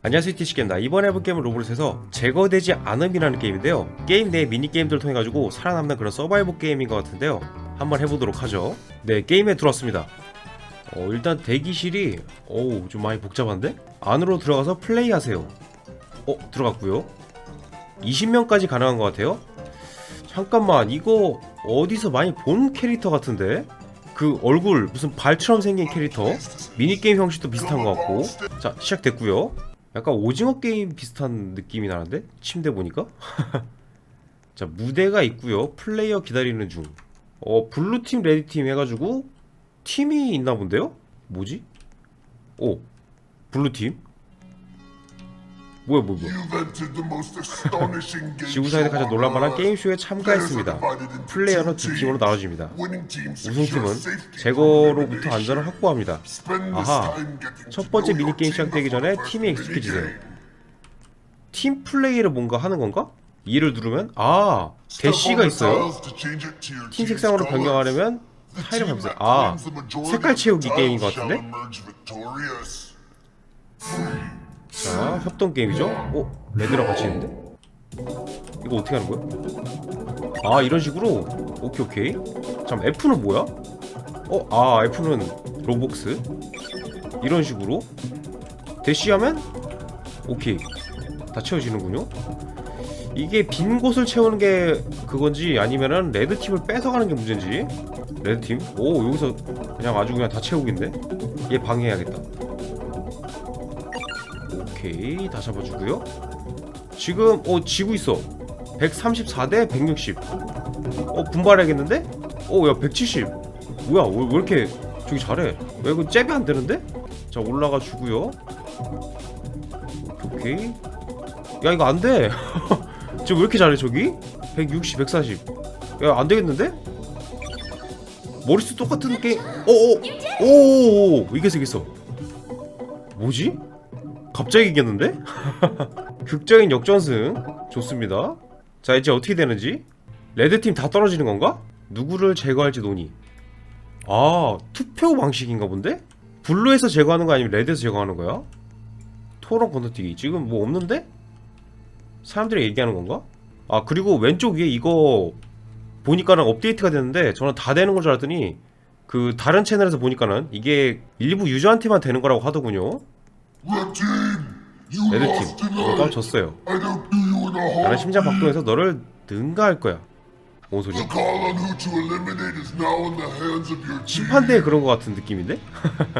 안녕하세요 티시게입니다. 이번에 해볼 게임은 로봇에서 제거되지 않음이라는 게임인데요. 게임 내 미니게임들을 통해 가지고 살아남는 그런 서바이벌 게임인 것 같은데요. 한번 해보도록 하죠. 네 게임에 들어왔습니다. 어, 일단 대기실이 어우 좀 많이 복잡한데? 안으로 들어가서 플레이하세요. 어 들어갔고요. 20명까지 가능한 것 같아요. 잠깐만 이거 어디서 많이 본 캐릭터 같은데? 그 얼굴 무슨 발처럼 생긴 캐릭터? 미니게임 형식도 비슷한 것 같고. 자 시작됐고요 약간 오징어 게임 비슷한 느낌이 나는데? 침대 보니까? 자 무대가 있고요. 플레이어 기다리는 중 어 블루팀 레드팀 해가지고 팀이 있나 본데요? 뭐지? 오 블루팀 뭐야 뭐야 뭐야 지구상에서 가장 놀랄만한 게임쇼에 참가했습니다 플레이어는 두 팀으로 나눠집니다 우승팀은 제거로부터 안전을 확보합니다 아하. 첫 번째 미니게임 시작되기 전에 팀에 익숙해지세요. 팀 플레이를 뭔가 하는 건가? 이를 누르면 아 대시가 있어요. 팀 색상으로 변경하려면 타일을 밟으세요. 아 색깔 채우기 게임인 것 같은데? 자 협동 게임이죠? 어 레드랑 같이 있는데? 이거 어떻게 하는 거야? 아 이런 식으로 오케이 오케이. 잠 F는 뭐야? 어 아 F는 로복스. 이런 식으로 대시하면 오케이 다 채워지는군요 이게 빈 곳을 채우는 게 그건지 아니면은 레드팀을 뺏어가는 게 문제인지 레드팀? 오 여기서 그냥 아주 그냥 다 채우겠네 얘 방해해야겠다 오케이 다 잡아주고요 지금 어 지고 있어 134대 160어 분발해야겠는데? 어야 170 뭐야 왜, 왜 이렇게 저기 잘해 왜 이거 잽이 안 되는데? 자 올라가 주고요. 오케이. 야 이거 안 돼. 지금 왜 이렇게 잘해 저기? 160, 140. 야 안 되겠는데? 머릿수 똑같은 게. 어어. 오 이겼어 이겼어. 뭐지? 갑자기 이겼는데? 극적인 역전승 좋습니다. 자 이제 어떻게 되는지 레드팀 다 떨어지는 건가? 누구를 제거할지 논의. 아 투표 방식인가 본데? 블루에서 제거하는 거 아니면 레드에서 제거하는 거야? 토론 건너뛰기 지금 뭐 없는데? 사람들이 얘기하는 건가? 아 그리고 왼쪽 위에 이거 보니까는 업데이트가 됐는데 저는 다 되는 걸 줄 알았더니 그 다른 채널에서 보니까는 이게 일부 유저한테만 되는 거라고 하더군요 레드팀 너가 졌어요 나는 심장 박동해서 너를 능가할 거야 뭔 소리야? 심판대에 그런 거 같은 느낌인데?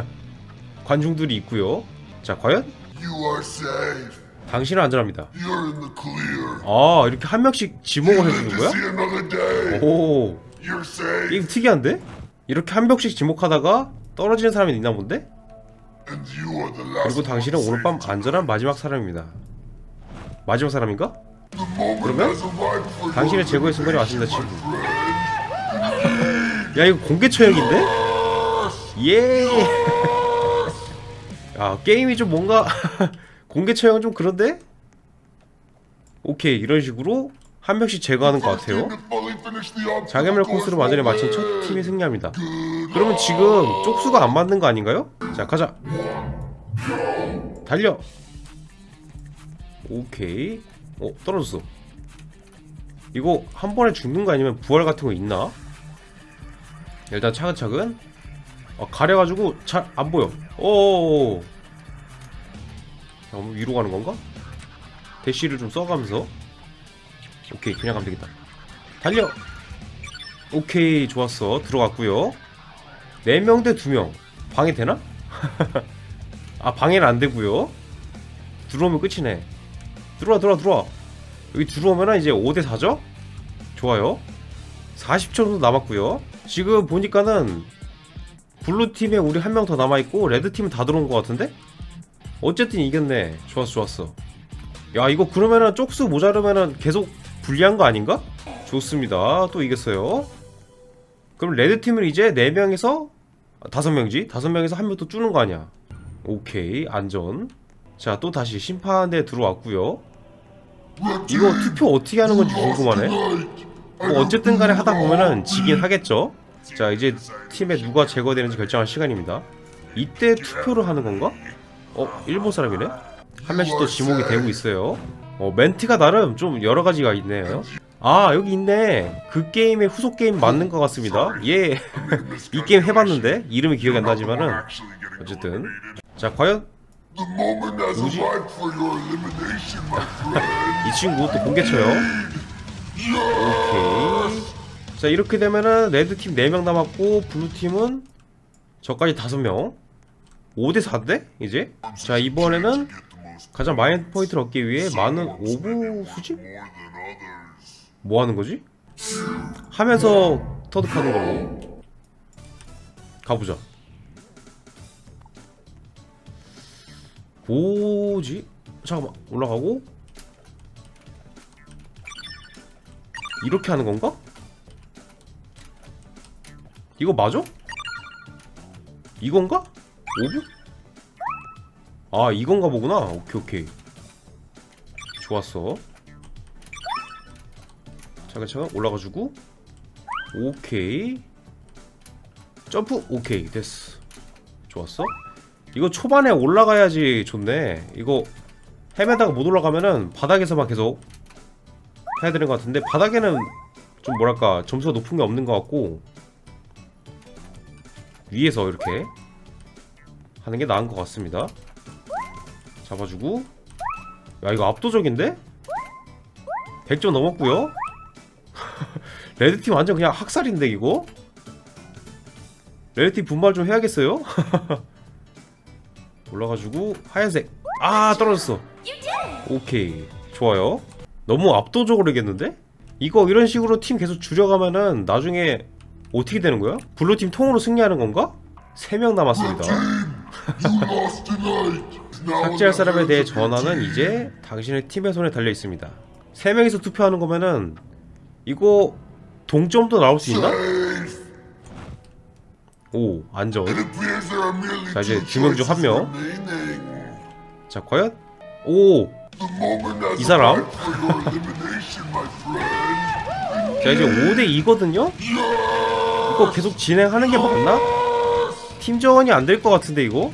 관중들이 있고요. 자, 과연 당신은 안전합니다. 아, 이렇게 한 명씩 지목을 해주는 거야? 오, 게임 특이한데? 이렇게 한 명씩 지목하다가 떨어지는 사람이 있나 본데? 그리고 당신은 오늘 밤 안전한 마지막 사람입니다. 마지막 사람인가? 그러면 당신의 제거의 순간이 왔습니다, 친구. 야, 이거 공개 처형인데? 예. 아 게임이 좀 뭔가 공개 처형은 좀 그런데? 오케이 이런 식으로 한 명씩 제거하는 것 같아요 자개별 코스를 완전히 마친 첫 팀이 승리합니다 그러면 지금 쪽수가 안 맞는 거 아닌가요? 자 가자 달려 오케이 어 떨어졌어 이거 한 번에 죽는 거 아니면 부활 같은 거 있나? 일단 차근차근 어, 가려가지고 잘 안 보여. 오. 너무 위로 가는 건가? 대시를 좀 써가면서. 오케이, 그냥 가면 되겠다. 달려. 오케이, 좋았어. 들어갔고요. 4명 대 2명. 방해 되나? 아, 방해는 안 되고요. 들어오면 끝이네. 들어와, 들어와, 들어와. 여기 들어오면은 이제 5대 4죠? 좋아요. 40초 정도 남았고요. 지금 보니까는 블루 팀에 우리 한 명 더 남아 있고 레드 팀은 다 들어온 것 같은데? 어쨌든 이겼네. 좋았어, 좋았어. 야 이거 그러면은 쪽수 모자르면은 계속 불리한 거 아닌가? 좋습니다. 또 이겼어요. 그럼 레드 팀은 이제 4 명에서 다섯 명이지? 다섯 명에서 한 명 또 주는 거 아니야? 오케이 안전. 자 또 다시 심판대 들어왔고요. 이거 투표 어떻게 하는 건지 궁금하네. 뭐 어쨌든 간에 하다 보면은 지긴 하겠죠. 자 이제 팀에 누가 제거되는지 결정할 시간입니다. 이때 투표를 하는 건가? 어 일본 사람이네. 한 명씩 또 지목이 되고 있어요. 어, 멘트가 나름 좀 여러 가지가 있네요. 아 여기 있네. 그 게임의 후속 게임 맞는 것 같습니다. 예, 이 게임 해봤는데 이름이 기억이 안 나지만은 어쨌든 자 과연 누구지? 이 친구 또 공개 쳐요. 오케이. 자 이렇게 되면은 레드 팀 4명 남았고 블루 팀은 저까지 5명. 5대 4대 이제. 자 이번에는 가장 많은 포인트를 얻기 위해 많은 오브 수집? 뭐 하는 거지? 하면서 터득하는 걸로. 가보자. 뭐지? 잠깐만 올라가고 이렇게 하는 건가? 이거 맞아? 이건가? 오브? 아 이건가 보구나 오케이 오케이 좋았어 차근차근 올라가지고. 오케이. 점프. 오케이. 됐어. 좋았어. 이거 초반에 올라가야지 좋네. 이거 헤매다가 못 올라가면은 바닥에서만 계속 해야 되는 것 같은데 바닥에는 좀 뭐랄까 점수가 높은 게 없는 것 같고 위에서 이렇게 하는 게 나은 것 같습니다. 잡아주고. 야 이거 압도적인데? 100점 넘었고요 레드팀 완전 그냥 학살인데 이거? 레드팀 분발 좀 해야겠어요? 올라가지고 하얀색 아 떨어졌어 오케이 좋아요 너무 압도적으로 이겼는데? 이거 이런 식으로 팀 계속 줄여가면은 나중에 어떻게 되는 거야? 블루팀 통으로 승리하는 건가? 3명 남았습니다 삭제할 사람에 대해 전화는 이제 당신의 팀의 손에 달려 있습니다 3명이서 투표하는 거면은 이거 동점도 나올 수 있나? 오 안전 자 이제 두명 중 한 명. 자 과연? 오! 이 사람? 자 이제 5대 2거든요? 이거 계속 진행하는 게 맞나? 팀전이 안 될 것 같은데 이거?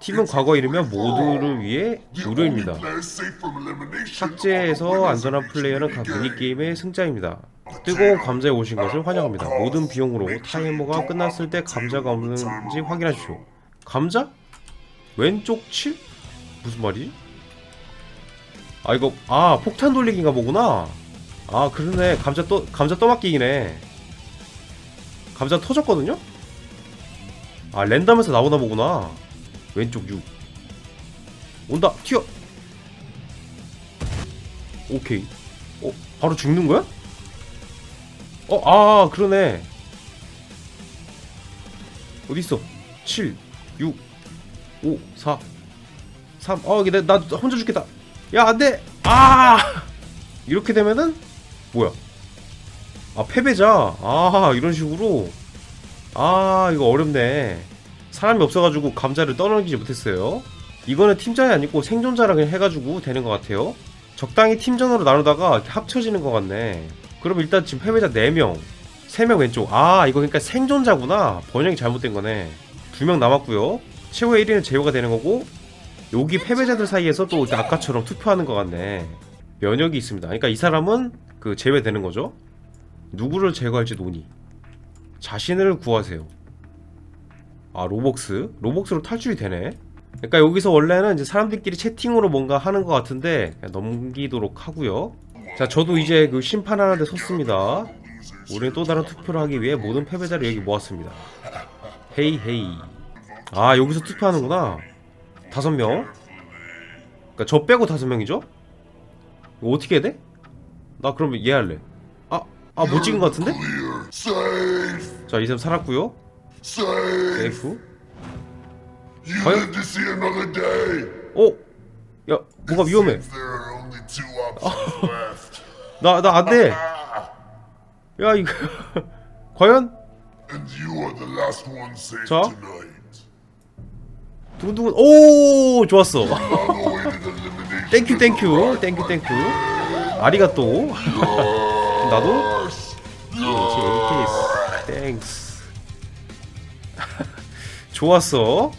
팀은 과거에 이르면 모두를 위해 무료입니다. 삭제해서 안전한 플레이어는 각 미니게임의 승자입니다. 뜨거운 감자에 오신 것을 환영합니다. 모든 비용으로 타이머가 끝났을 때 감자가 없는지 확인하십시오. 감자? 왼쪽 7? 무슨 말이지? 아 이거 아 폭탄 돌리기인가 보구나. 아 그러네. 감자 또 감자 떠맡기기네. 감자 터졌거든요? 아 랜덤에서 나오나 보구나 왼쪽 6 온다 튀어. 오케이. 어 바로 죽는 거야? 어 아 그러네. 어딨어? 7 6 5 4 3 어, 나, 나 혼자 죽겠다. 야 안돼! 아! 이렇게 되면은 뭐야? 아 패배자. 아 이런 식으로. 아 이거 어렵네 사람이 없어가지고 감자를 떠넘기지 못했어요. 이거는 팀전이 아니고 생존자라 그냥 해가지고 되는 것 같아요. 적당히 팀전으로 나누다가 합쳐지는 것 같네. 그럼 일단 지금 패배자 4명 3명 왼쪽. 아 이거 그러니까 생존자구나. 번역이 잘못된 거네. 2명 남았고요. 최후의 1위는 제호가 되는 거고 여기 패배자들 사이에서 또 아까처럼 투표하는 것 같네. 면역이 있습니다. 그러니까 이 사람은 그 제외되는 거죠. 누구를 제거할지 논의. 자신을 구하세요 아 로벅스? 로벅스로 탈출이 되네? 그러니까 여기서 원래는 이제 사람들끼리 채팅으로 뭔가 하는 것 같은데 그냥 넘기도록 하고요. 자 저도 이제 그 심판 하는 데 섰습니다. 우리는 또 다른 투표를 하기 위해 모든 패배자를 여기 모았습니다. 헤이 헤이. 아 여기서 투표하는구나. 다섯 명? 그니까 저 빼고 다섯 명이죠? 이거 어떻게 해야 돼? 나 그럼 얘 할래. 아, 아 못 찍은 것 같은데? 자, 이 사람 살았고요 세이프 과연? 어? 야, 뭐가 위험해. 나, 나 안돼. 야, 이거. 과연? 자. 두근두근. 오 좋았어. 땡큐 땡큐 땡큐 땡큐 아리가또. 나도? 제이케이스 땡스 좋았어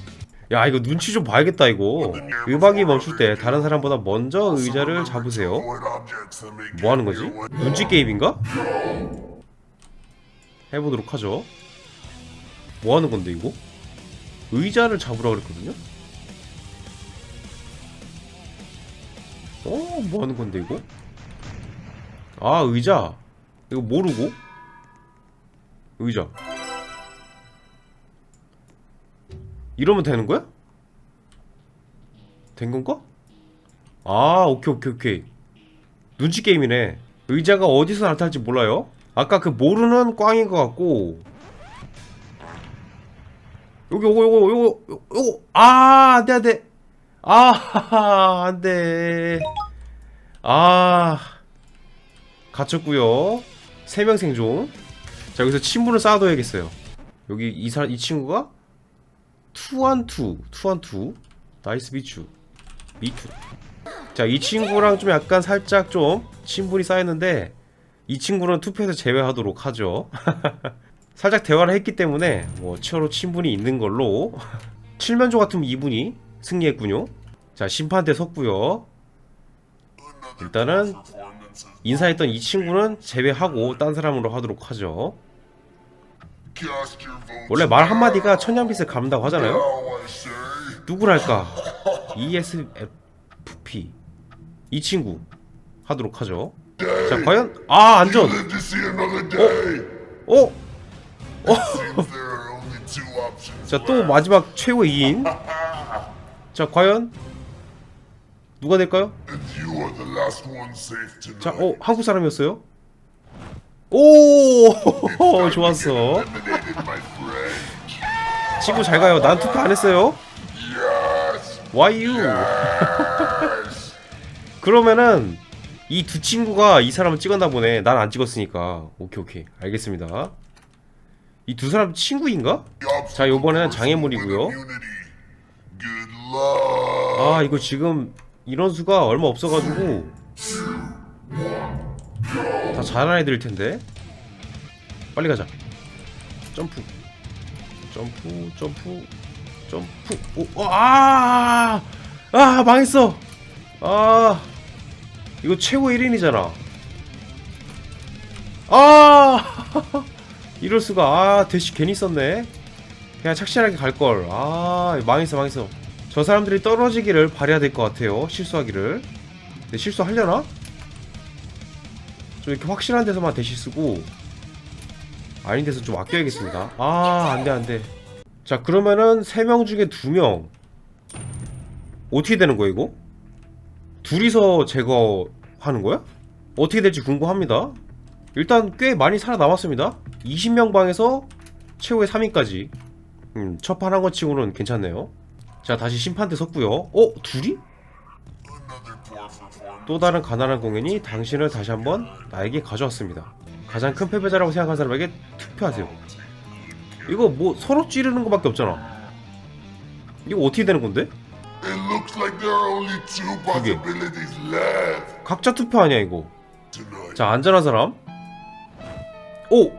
야 이거 눈치 좀 봐야겠다 이거 음악이 멈출 때 다른 사람보다 먼저 의자를 잡으세요 뭐 하는 거지? 눈치 게임인가? 해보도록 하죠 뭐 하는 건데 이거? 의자를 잡으라 그랬거든요? 어? 뭐 하는 건데 이거? 아 의자 이거 모르고? 의자 이러면 되는 거야? 된 건가? 아 오케이 오케이 오케이. 눈치 게임이네. 의자가 어디서 나타날지 몰라요. 아까 그 모르는 꽝인 것 같고. 요거 요거 요거 요거 요거. 아 안돼 안돼. 아 안돼. 아. 갇혔고요. 세명 생존. 자 여기서 친분을 쌓아둬야겠어요. 여기 이, 사, 이 친구가 투안투 투안투 나이스 비추 미투 자이 친구랑 좀 약간 살짝 좀 친분이 쌓였는데 이 친구는 투표에서 제외하도록 하죠. 살짝 대화를 했기 때문에 뭐 서로 친분이 있는 걸로. 칠면조 같으면 이분이 승리했군요. 자 심판대 섰고요. 일단은 인사했던 이 친구는 제외하고 딴 사람으로 하도록 하죠 원래 말 한마디가 천년빛을 갚는다고 하잖아요? 누구랄까? ESFP 이 친구 하도록 하죠. 자 과연? 아 안전! 어? 자또 마지막 최후 2인. 자 과연? 누가 될까요? 자, 어 한국 사람이었어요? 오! 좋았어. 친구 잘 가요. 난 투표 안 했어요. Why you? 그러면은 이 두 친구가 이 사람을 찍었나 보네. 난 안 찍었으니까. 오케이 오케이. 알겠습니다. 이 두 사람 친구인가? 자 요번에는 장애물이고요. 아 이거 지금 인원수가 얼마 없어가지고 다 잘하는 애들일 텐데. 빨리 가자. 점프. 점프 점프 점프. 오, 아, 아 망했어. 아 이거 최고 1인이잖아. 아! 이럴 수가. 아 대시 괜히 썼네. 그냥 착실하게 갈걸. 아 망했어 망했어. 저 사람들이 떨어지기를 바래야 될 것 같아요 실수하기를. 근데 실수하려나? 좀 이렇게 확실한 데서만 대시 쓰고 아닌 데서 좀 아껴야겠습니다 아 안돼 안돼 자 그러면은 3명 중에 2명 어떻게 되는 거야 이거? 둘이서 제거하는 거야? 어떻게 될지 궁금합니다 일단 꽤 많이 살아남았습니다 20명 방에서 최후의 3인까지 음, 첫판 한 것 치고는 괜찮네요 자 다시 심판대 섰고요 어? 둘이? 또 다른 가난한 공연이 당신을 다시 한번 나에게 가져왔습니다 가장 큰 패배자라고 생각한 사람에게 투표하세요 이거 뭐 서로 찌르는 거밖에 없잖아 이거 어떻게 되는 건데? Left 각자 투표 아니야 이거. 자 안전한 사람 오!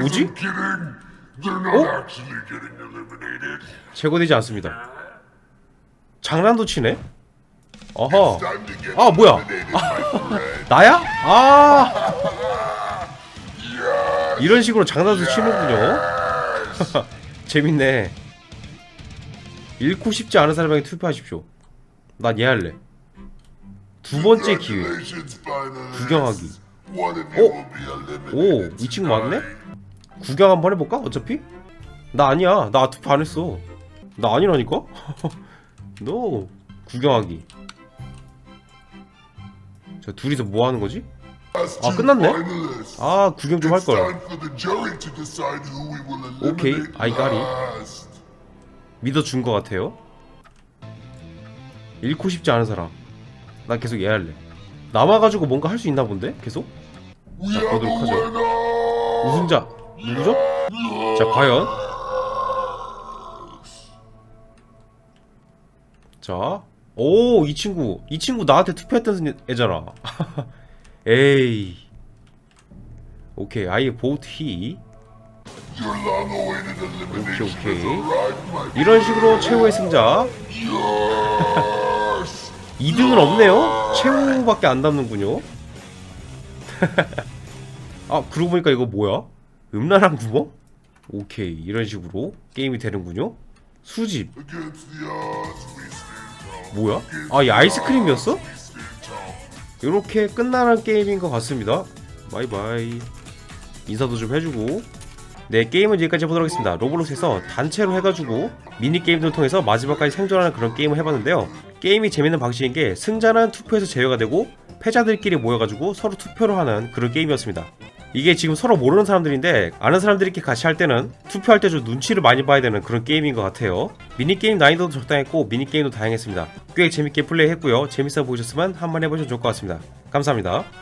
뭐지? 어? 제거되지 않습니다 장난도 치네? 어허 아 뭐야 friend. 나야? 아 이런 식으로 장난도 치는군요 재밌네 잃고 싶지 않은 사람에게 투표하십시오 난얘 할래 두 번째 기회. 구경하기 of 어? 오, 이 친구 맞네? 구경 한번 해볼까? 어차피? 나 아니야 나 투표 안 했어 나 아니라니까? 너 구경하기 자 둘이서 뭐 하는 거지? 아, 끝났네? 아 구경 좀 할걸 it. last. 믿어준 것 같아요. 잃고 싶지 않은 사람. 난 계속 얘 할래. 남아가지고 뭔가 할 수 있나 본데? 계속? 자, 보도록 하죠. 우승자 누구죠? 자 과연? 자, 오 이 친구 이 친구 나한테 투표했던 애잖아. 에이. 오케이. Your long-awaited elimination 오케이, 오케이. 이런 식으로 최후의 승자 Yes! 2등은 없네요. 최후밖에 안 남는군요. 아 그러고 보니까 이거 뭐야? 음란한 구멍? 오케이 이런 식으로 게임이 되는군요. 수집 뭐야? 아 이 아이스크림이었어? 이렇게 끝나는 게임인 것 같습니다. 바이바이. 인사도 좀 해주고. 네, 게임은 여기까지 해보도록 하겠습니다. 로블록스에서 단체로 해가지고 미니게임들을 통해서 마지막까지 생존하는 그런 게임을 해봤는데요. 게임이 재밌는 방식인 게 승자는 투표에서 제외가 되고 패자들끼리 모여가지고 서로 투표를 하는 그런 게임이었습니다. 이게 지금 서로 모르는 사람들인데 아는 사람들끼리 같이 할 때는 투표할 때 좀 눈치를 많이 봐야 되는 그런 게임인 것 같아요. 미니게임 난이도도 적당했고 미니게임도 다양했습니다. 꽤 재밌게 플레이했고요. 재밌어 보셨으면 한번 해보셔도 좋을 것 같습니다. 감사합니다.